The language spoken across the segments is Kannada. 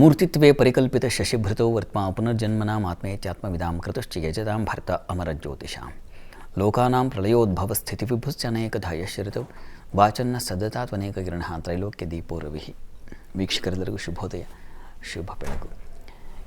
ಮೂರ್ತಿತ್ವೇ ಪರಿಕಲ್ಪಿತ ಶಶಿಭೃತೋ ವರ್ತ್ಮ ಪುನರ್ಜನ್ಮನಾಂ ಆತ್ಮೇತ್ಯಾತ್ಮವಿದಾಂ ಕೃತಶ್ಚ ಯಜತಾಂ ಭರ್ತ ಅಮರ ಜ್ಯೋತಿಷಾಂ. ಲೋಕಾನಾಂ ಪ್ರಳಯೋದ್ಭವ ಸ್ಥಿತಿ ವಿಭುಶ್ಚನೇಕಧ ಯಶ್ರಿತೌ ವಾಚನ್ನ ಸದತಾತ್ವನೇಕ ಗಿರಣ ತ್ರೈಲೋಕ್ಯ ದೀಪೋ ರವಿ. ವೀಕ್ಷಕರೆಲ್ಲರಿಗೂ ಶುಭೋದಯ, ಶುಭ ಬೆಳಗು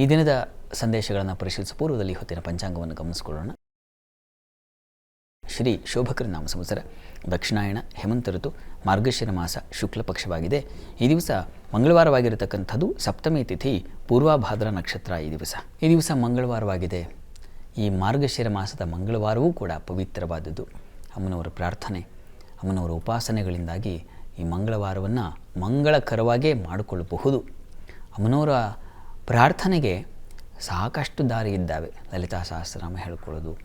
ಈ ದಿನದ ಸಂದೇಶಗಳನ್ನು ಪರಿಶೀಲಿಸ ಪೂರ್ವದಲ್ಲಿ ಹೊತ್ತಿನ ಪಂಚಾಂಗವನ್ನು ಗಮನಿಸಿಕೊಳ್ಳೋಣ. ಶ್ರೀ ಶೋಭಕರ ನಾಮ ಸಂವತ್ಸರ, ದಕ್ಷಿಣಾಯಣ, ಹೇಮಂತ ಋತು ಮಾರ್ಗಶಿರ ಮಾಸ ಶುಕ್ಲ ಪಕ್ಷವಾಗಿದೆ. ಈ ದಿವಸ ಮಂಗಳವಾರವಾಗಿರತಕ್ಕಂಥದ್ದು ಸಪ್ತಮಿ ತಿಥಿ ಪೂರ್ವಾಭಾದ್ರ ನಕ್ಷತ್ರ ಈ ದಿವಸ. ಈ ದಿವಸ ಮಂಗಳವಾರವಾಗಿದೆ. ಈ ಮಾರ್ಗಶಿರ ಮಾಸದ ಮಂಗಳವಾರವೂ ಕೂಡ ಪವಿತ್ರವಾದದ್ದು. ಅಮ್ಮನವರ ಪ್ರಾರ್ಥನೆ, ಅಮ್ಮನವರ ಉಪಾಸನೆಗಳಿಂದಾಗಿ ಈ ಮಂಗಳವಾರವನ್ನು ಮಂಗಳಕರವಾಗೇ ಮಾಡಿಕೊಳ್ಳಬಹುದು. ಅಮ್ಮನವರ ಪ್ರಾರ್ಥನೆಗೆ ಸಾಕಷ್ಟು ದಾರಿ ಇದ್ದಾವೆ ಲಲಿತಾ ಸಹಸ್ರನಾಮ ಹೇಳ್ಕೊಳ್ಳೋದು,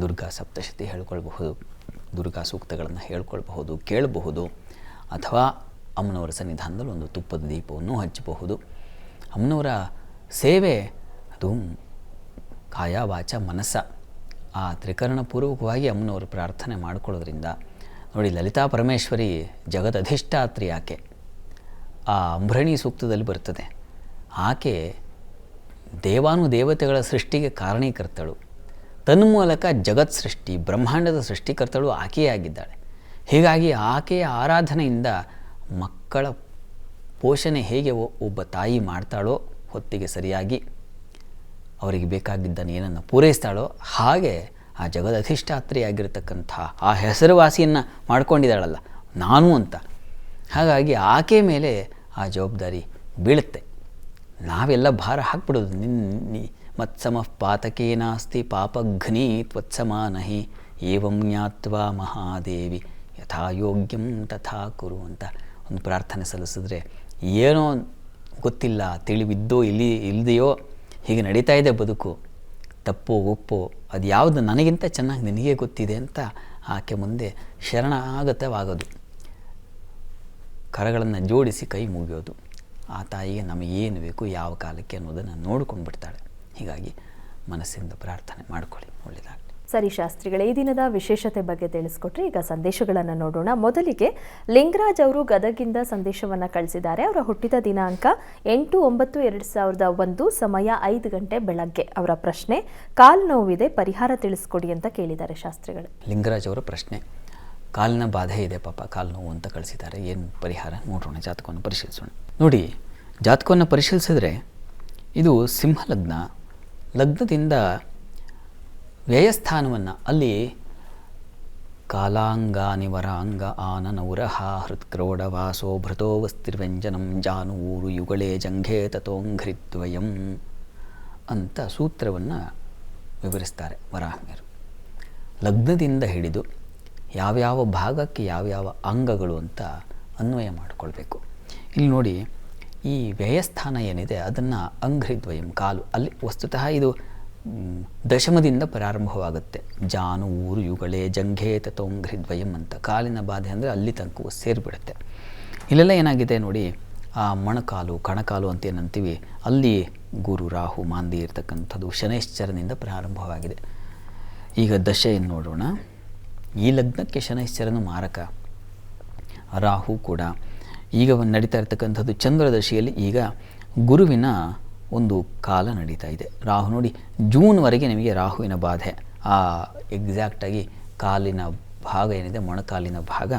ದುರ್ಗಾ ಸಪ್ತಶತಿ ಹೇಳ್ಕೊಳ್ಬಹುದು. ದುರ್ಗಾ ಸೂಕ್ತಗಳನ್ನು ಹೇಳ್ಕೊಳ್ಬಹುದು, ಕೇಳಬಹುದು, ಅಥವಾ ಅಮ್ಮನವರ ಸನ್ನಿಧಾನದಲ್ಲಿ ಒಂದು ತುಪ್ಪದ ದೀಪವನ್ನು ಹಚ್ಚಬಹುದು. ಅಮ್ಮನವರ ಸೇವೆ, ಅದು ಕಾಯ, ವಾಚ, ಮನಸ್ಸ, ಆ ತ್ರಿಕರಣಪೂರ್ವಕವಾಗಿ ಅಮ್ಮನವರು ಪ್ರಾರ್ಥನೆ ಮಾಡಿಕೊಳ್ಳೋದ್ರಿಂದ, ನೋಡಿ, ಲಲಿತಾ ಪರಮೇಶ್ವರಿ ಜಗದಧಿಷ್ಠಾತ್ರಿ ಆಕೆ, ಆ ಅಂಬ್ರಣಿ ಸೂಕ್ತದಲ್ಲಿ ಬರ್ತದೆ ಆಕೆ ದೇವಾನು ದೇವತೆಗಳ ಸೃಷ್ಟಿಗೆ ಕಾರಣೀಕರ್ತಳು. ತನ್ಮೂಲಕ ಜಗತ್ ಸೃಷ್ಟಿ ಬ್ರಹ್ಮಾಂಡದ ಸೃಷ್ಟಿಕರ್ತಳು ಆಕೆಯಾಗಿದ್ದಾಳೆ ಹೀಗಾಗಿ ಆಕೆಯ ಆರಾಧನೆಯಿಂದ ಮಕ್ಕಳ ಪೋಷಣೆ ಹೇಗೆ ಒಬ್ಬ ತಾಯಿ ಮಾಡ್ತಾಳೋ ಹೊತ್ತಿಗೆ ಸರಿಯಾಗಿ ಅವರಿಗೆ ಬೇಕಾಗಿದ್ದನ್ನು ಏನನ್ನು ಪೂರೈಸ್ತಾಳೋ ಹಾಗೆ ಆ ಜಗದ ಅಧಿಷ್ಠಾತ್ರಿಯಾಗಿರ್ತಕ್ಕಂಥ ಆ ಹೆಸರುವಾಸಿಯನ್ನು ಮಾಡ್ಕೊಂಡಿದ್ದಾಳಲ್ಲ, ನಾನು ಅಂತ. ಹಾಗಾಗಿ ಆಕೆ ಮೇಲೆ ಆ ಜವಾಬ್ದಾರಿ ಬೀಳುತ್ತೆ. ನಾವೆಲ್ಲ ಭಾರ ಹಾಕ್ಬಿಡೋದು ನಿನ್ನ ಮತ್ಸಮ ಪಾತಕೇ ನಾಸ್ತಿ ಪಾಪಘ್ನಿ ತ್ವತ್ಸಮಾನಹಿ ಏವಂ ಜ್ಞಾತ್ವಾ ಮಹಾದೇವಿ ಯಥಾ ಯೋಗ್ಯಂ ತಥಾ ಕುರು ಅಂತ ಒಂದು ಪ್ರಾರ್ಥನೆ ಸಲ್ಲಿಸಿದ್ರೆ ಏನೋ ಗೊತ್ತಿಲ್ಲ, ತಿಳಿವಿದ್ದೋ ಇಲ್ಲಿ ಇಲ್ಲದೆಯೋ ಹೀಗೆ ನಡೀತಾ ಇದೆ ಬದುಕು. ತಪ್ಪೋ, ಒಪ್ಪೋ, ಅದು ಯಾವುದು ನನಗಿಂತ ಚೆನ್ನಾಗಿ ನಿನಗೆ ಗೊತ್ತಿದೆ ಅಂತ ಆಕೆ ಮುಂದೆ ಶರಣಾಗತವಾಗೋದು. ಕರಗಳನ್ನು ಜೋಡಿಸಿ ಕೈ ಮುಗಿಯೋದು. ಆ ತಾಯಿಗೆ ನಮಗೇನು ಬೇಕು, ಯಾವ ಕಾಲಕ್ಕೆ ಅನ್ನೋದನ್ನು ನೋಡ್ಕೊಂಡು ಬಿಡ್ತಾಳೆ ಹೀಗಾಗಿ ಮನಸ್ಸಿಂದ ಪ್ರಾರ್ಥನೆ ಮಾಡಿಕೊಳ್ಳಿ ಒಳ್ಳೆಯದಾಗಲಿ ಸರಿ ಶಾಸ್ತ್ರಿಗಳೇ ಈ ದಿನದ ವಿಶೇಷತೆ ಬಗ್ಗೆ ತಿಳಿಸ್ಕೊಟ್ರೆ ಈಗ ಸಂದೇಶಗಳನ್ನು ನೋಡೋಣ. ಮೊದಲಿಗೆ ಲಿಂಗರಾಜ್ ಅವರು ಗದಗಿಂದ ಸಂದೇಶವನ್ನು ಕಳಿಸಿದ್ದಾರೆ. ಅವರ ಹುಟ್ಟಿದ ದಿನಾಂಕ ಎಂಟು ಒಂಬತ್ತು ಎರಡು ಸಾವಿರದ ಒಂದು ಸಮಯ ಐದು ಗಂಟೆ ಬೆಳಗ್ಗೆ. ಅವರ ಪ್ರಶ್ನೆ ಕಾಲು ನೋವಿದೆ ಪರಿಹಾರ ತಿಳಿಸ್ಕೊಡಿ ಅಂತ ಕೇಳಿದ್ದಾರೆ ಶಾಸ್ತ್ರಿಗಳು. ಲಿಂಗರಾಜ್ ಅವರ ಪ್ರಶ್ನೆ ಕಾಲಿನ ಬಾಧೆ ಇದೆ ಪಾಪ ಕಾಲು ನೋವು ಅಂತ ಕಳಿಸಿದ್ದಾರೆ. ಏನು ಪರಿಹಾರ? ನೋಡೋಣ ಜಾತಕವನ್ನು ಪರಿಶೀಲಿಸೋಣ. ನೋಡಿ ಜಾತಕವನ್ನು ಪರಿಶೀಲಿಸಿದ್ರೆ ಇದು ಸಿಂಹ ಲಗ್ನ ಲಗ್ನದಿಂದ ವ್ಯಯಸ್ಥಾನವನ್ನು ಅಲ್ಲಿ ಕಾಲಾಂಗಾನಿ ವರಾಂಗ ಆನನೌರಹ ಹೃತ್ಕ್ರೋಡ ವಾಸೋ ಭೃತೋ ವಸ್ತಿರ್ವ್ಯಂಜನಂ ಜಾನೂರು ಯುಗಳೇ ಜಂಘೇ ತಥೋಂಘ್ರಿದ್ವಯಂ ಅಂತ ಸೂತ್ರವನ್ನು ವಿವರಿಸ್ತಾರೆ ವರಾಹ್ಯರು ಲಗ್ನದಿಂದ ಹಿಡಿದು ಯಾವ್ಯಾವ ಭಾಗಕ್ಕೆ ಯಾವ್ಯಾವ ಅಂಗಗಳು ಅಂತ ಅನ್ವಯ ಮಾಡಿಕೊಳ್ಬೇಕು. ಇಲ್ಲಿ ನೋಡಿ ಈ ವ್ಯಯಸ್ಥಾನ ಏನಿದೆ, ಅದನ್ನು ಅಂಘ್ರಿದ್ವಯಂ ಕಾಲು, ಅಲ್ಲಿ ವಸ್ತುತಃ ಇದು ದಶಮದಿಂದ ಪ್ರಾರಂಭವಾಗುತ್ತೆ. ಜಾನು, ಊರು, ಯುಗಳೇ, ಜಂಘೇ ತಥೋಂಘ್ರಿದ್ವಯಂ ಅಂತ. ಕಾಲಿನ ಬಾಧೆ ಅಂದರೆ ಅಲ್ಲಿ ತನಕ ಸೇರಿಬಿಡುತ್ತೆ. ಇಲ್ಲೆಲ್ಲ ಏನಾಗಿದೆ ನೋಡಿ, ಆ ಮೊಣಕಾಲು, ಕಣಕಾಲು ಅಂತ ಏನಂತೀವಿ, ಅಲ್ಲಿ ಗುರು, ರಾಹು, ಮಾಂದಿ ಇರ್ತಕ್ಕಂಥದ್ದು ಶನೈಶ್ಚರನಿಂದ ಪ್ರಾರಂಭವಾಗಿದೆ. ಈಗ ದಶೆಯನ್ನು ನೋಡೋಣ, ಈ ಲಗ್ನಕ್ಕೆ ಶನೈಶ್ಚರನು ಮಾರಕ. ರಾಹು ಕೂಡ ಈಗ ನಡೀತಾ ಇರ್ತಕ್ಕಂಥದ್ದು ಚಂದ್ರದಶಿಯಲ್ಲಿ ಈಗ ಗುರುವಿನ ಒಂದು ಕಾಲ ನಡೀತಾ ಇದೆ. ರಾಹು ನೋಡಿ ಜೂನ್ವರೆಗೆ ನಿಮಗೆ ರಾಹುವಿನ ಬಾಧೆ. ಆ ಎಕ್ಸಾಕ್ಟಾಗಿ ಕಾಲಿನ ಭಾಗ ಏನಿದೆ, ಮೊಣಕಾಲಿನ ಭಾಗ,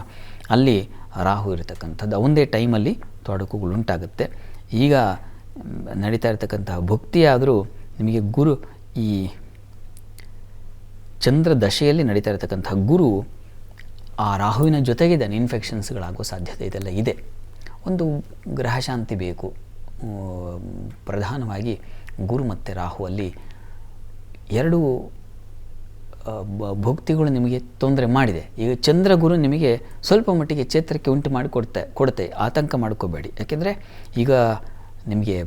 ಅಲ್ಲಿ ರಾಹು ಇರತಕ್ಕಂಥದ್ದು. ಒಂದೇ ಟೈಮಲ್ಲಿ ತೊಡಕುಗಳುಂಟಾಗುತ್ತೆ ಈಗ ನಡೀತಾ ಇರತಕ್ಕಂತಹ ಭಕ್ತಿಯಾದರೂ ನಿಮಗೆ ಗುರು ಈ ಚಂದ್ರ ದಶೆಯಲ್ಲಿ ನಡೀತಾ ಇರತಕ್ಕಂತಹ ಗುರು ಆ ರಾಹುವಿನ ಜೊತೆಗಿದ್ದಾನೆ. ಇನ್ಫೆಕ್ಷನ್ಸ್ಗಳಾಗೋ ಸಾಧ್ಯತೆ ಇದೆಲ್ಲ ಇದೆ. ಒಂದು ಗ್ರಹಶಾಂತಿ ಬೇಕು. ಪ್ರಧಾನವಾಗಿ ಗುರು ಮತ್ತು ರಾಹು ಅಲ್ಲಿ ಎರಡು ಭಕ್ತಿಗಳು ನಿಮಗೆ ತೊಂದರೆ ಮಾಡಿದೆ. ಈಗ ಚಂದ್ರ ಗುರು ನಿಮಗೆ ಸ್ವಲ್ಪ ಮಟ್ಟಿಗೆ ಚೇತರಿಕೆ ಉಂಟು ಮಾಡಿ ಕೊಡ್ತೆ ಕೊಡುತ್ತೆ ಆತಂಕ ಮಾಡ್ಕೋಬೇಡಿ. ಯಾಕೆಂದರೆ ಈಗ ನಿಮಗೆ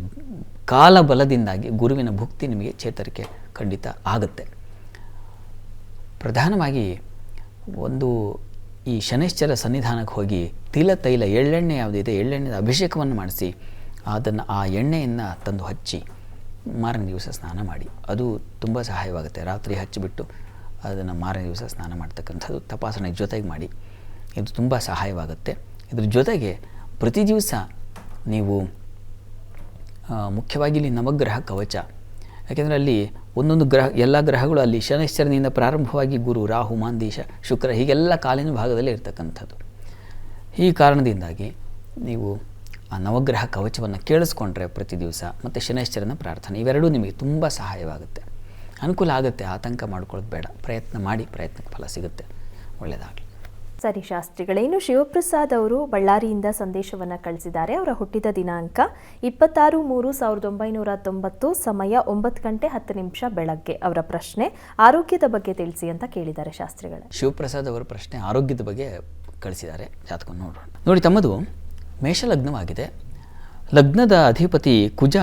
ಕಾಲಬಲದಿಂದಾಗಿ ಗುರುವಿನ ಭುಕ್ತಿ ನಿಮಗೆ ಚೇತರಿಕೆ ಖಂಡಿತ ಆಗುತ್ತೆ. ಪ್ರಧಾನವಾಗಿ ಒಂದು ಈ ಶನೈಶ್ಚರ ಸನ್ನಿಧಾನಕ್ಕೆ ಹೋಗಿ ತಿಲ ತೈಲ ಎಳ್ಳೆಣ್ಣೆ ಯಾವುದಿದೆ ಎಳ್ಳೆಣ್ಣೆದ ಅಭಿಷೇಕವನ್ನು ಮಾಡಿಸಿ, ಅದನ್ನು ಆ ಎಣ್ಣೆಯನ್ನು ತಂದು ಹಚ್ಚಿ, ಮಾರನೇ ದಿವಸ ಸ್ನಾನ ಮಾಡಿ. ಅದು ತುಂಬ ಸಹಾಯವಾಗುತ್ತೆ. ರಾತ್ರಿ ಹಚ್ಚಿಬಿಟ್ಟು ಅದನ್ನು ಮಾರನೇ ದಿವಸ ಸ್ನಾನ ಮಾಡ್ತಕ್ಕಂಥದ್ದು ತಪಾಸಣೆ ಜೊತೆಗೆ ಮಾಡಿ. ಇದು ತುಂಬ ಸಹಾಯವಾಗುತ್ತೆ. ಇದ್ರ ಜೊತೆಗೆ ಪ್ರತಿ ದಿವಸ ನೀವು ಮುಖ್ಯವಾಗಿ ಇಲ್ಲಿ ನವಗ್ರಹ ಕವಚ ಯಾಕೆಂದರೆ ಅಲ್ಲಿ ಒಂದೊಂದು ಗ್ರಹ, ಎಲ್ಲ ಗ್ರಹಗಳು ಅಲ್ಲಿ ಶನೈಶ್ಚರಣೆಯಿಂದ ಪ್ರಾರಂಭವಾಗಿ ಗುರು, ರಾಹು ಮಾಂದೀಶ ಶುಕ್ರ, ಹೀಗೆಲ್ಲ ಕಾಲಿನ ಭಾಗದಲ್ಲಿ ಇರ್ತಕ್ಕಂಥದ್ದು. ಈ ಕಾರಣದಿಂದಾಗಿ ನೀವು ಆ ನವಗ್ರಹ ಕವಚವನ್ನು ಕೇಳಿಸ್ಕೊಂಡ್ರೆ ಪ್ರತಿ ದಿವಸ ಮತ್ತು ಶನೈಶ್ಚರನ ಪ್ರಾರ್ಥನೆ, ಇವೆರಡೂ ನಿಮಗೆ ತುಂಬ ಸಹಾಯವಾಗುತ್ತೆ. ಅನುಕೂಲ ಆಗುತ್ತೆ, ಆತಂಕ ಮಾಡ್ಕೊಳ್ಳೋದು ಬೇಡ. ಪ್ರಯತ್ನ ಮಾಡಿ, ಪ್ರಯತ್ನಕ್ಕೆ ಫಲ ಸಿಗುತ್ತೆ. ಒಳ್ಳೆಯದಾಗಲಿ ಸರಿ ಶಾಸ್ತ್ರಿಗಳೇ ಇನ್ನು ಶಿವಪ್ರಸಾದ್ ಅವರು ಬಳ್ಳಾರಿಯಿಂದ ಸಂದೇಶವನ್ನು ಕಳಿಸಿದ್ದಾರೆ. ಅವರ ಹುಟ್ಟಿದ ದಿನಾಂಕ ಇಪ್ಪತ್ತಾರು ಮೂರು ಸಾವಿರದ ಒಂಬೈನೂರ ತೊಂಬತ್ತು, ಸಮಯ ಒಂಬತ್ತು ಗಂಟೆ ಹತ್ತು ನಿಮಿಷ ಬೆಳಗ್ಗೆ. ಅವರ ಪ್ರಶ್ನೆ, ಆರೋಗ್ಯದ ಬಗ್ಗೆ ತಿಳಿಸಿ ಅಂತ ಕೇಳಿದ್ದಾರೆ ಶಾಸ್ತ್ರಿಗಳೇ. ಶಿವಪ್ರಸಾದ್ ಅವರ ಪ್ರಶ್ನೆ ಆರೋಗ್ಯದ ಬಗ್ಗೆ ಕಳಿಸಿದ್ದಾರೆ. ಜಾತಕವನ್ನು ನೋಡೋಣ. ನೋಡಿ, ತಮ್ಮದು ಮೇಷಲಗ್ನವಾಗಿದೆ. ಲಗ್ನದ ಅಧಿಪತಿ ಕುಜ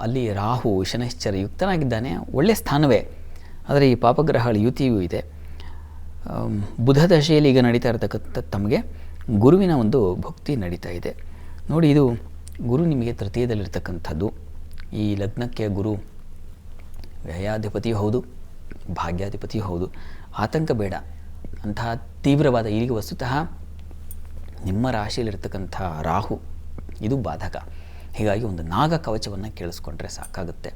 ಅಲ್ಲಿ ರಾಹು ಶನೈಶ್ಚರ ಯುಕ್ತನಾಗಿದ್ದಾನೆ ಒಳ್ಳೆಯ ಸ್ಥಾನವೇ. ಆದರೆ ಈ ಪಾಪಗ್ರಹಗಳ ಯುತಿಯೂ ಇದೆ. ಬುಧ ದಶೆಯಲ್ಲಿ ಈಗ ನಡೀತಾ ಇರತಕ್ಕಂಥ ತಮಗೆ ಗುರುವಿನ ಒಂದು ಭಕ್ತಿ ನಡೀತಾ ಇದೆ. ನೋಡಿ ಇದು ಗುರು ನಿಮಗೆ ತೃತೀಯದಲ್ಲಿರ್ತಕ್ಕಂಥದ್ದು. ಈ ಲಗ್ನಕ್ಕೆ ಗುರು ವ್ಯಯಾಧಿಪತಿಯೂ ಹೌದು ಭಾಗ್ಯಾಧಿಪತಿಯೂ ಹೌದು. ಆತಂಕ ಬೇಡ. ಅಂತಹ ತೀವ್ರವಾದ ಈಗ ವಸ್ತುತಃ ನಿಮ್ಮ ರಾಶಿಯಲ್ಲಿರ್ತಕ್ಕಂಥ ರಾಹು, ಇದು ಬಾಧಕ. ಹೀಗಾಗಿ ಒಂದು ನಾಗ ಕವಚವನ್ನು ಕೇಳಿಸ್ಕೊಂಡ್ರೆ ಸಾಕಾಗುತ್ತೆ.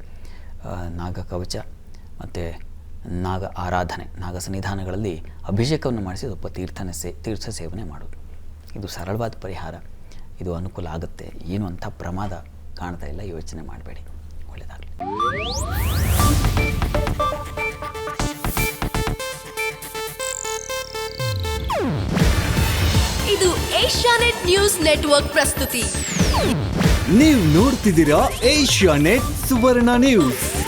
ನಾಗ ಕವಚ ಮತ್ತು ನಾಗ ಆರಾಧನೆ ನಾಗ ಸನ್ನಿಧಾನಗಳಲ್ಲಿ ಅಭಿಷೇಕವನ್ನು ಮಾಡಿಸಿ ಸ್ವಲ್ಪ ತೀರ್ಥನ ಸೇ ತೀರ್ಥ ಸೇವನೆ ಮಾಡೋದು ಇದು ಸರಳವಾದ ಪರಿಹಾರ. ಇದು ಅನುಕೂಲ ಆಗುತ್ತೆ. ಏನು ಅಂಥ ಪ್ರಮಾದ ಕಾಣ್ತಾ ಇಲ್ಲ. ಯೋಚನೆ ಮಾಡಬೇಡಿ. ಒಳ್ಳೆಯದಾಗಲಿ ಇದು ಏಷ್ಯಾನೆಟ್ ನ್ಯೂಸ್ ನೆಟ್ವರ್ಕ್ ಪ್ರಸ್ತುತಿ. ನೀವು ನೋಡ್ತಿದ್ದೀರಾ ಏಷ್ಯಾ ನೆಟ್ ಸುವರ್ಣ ನ್ಯೂಸ್.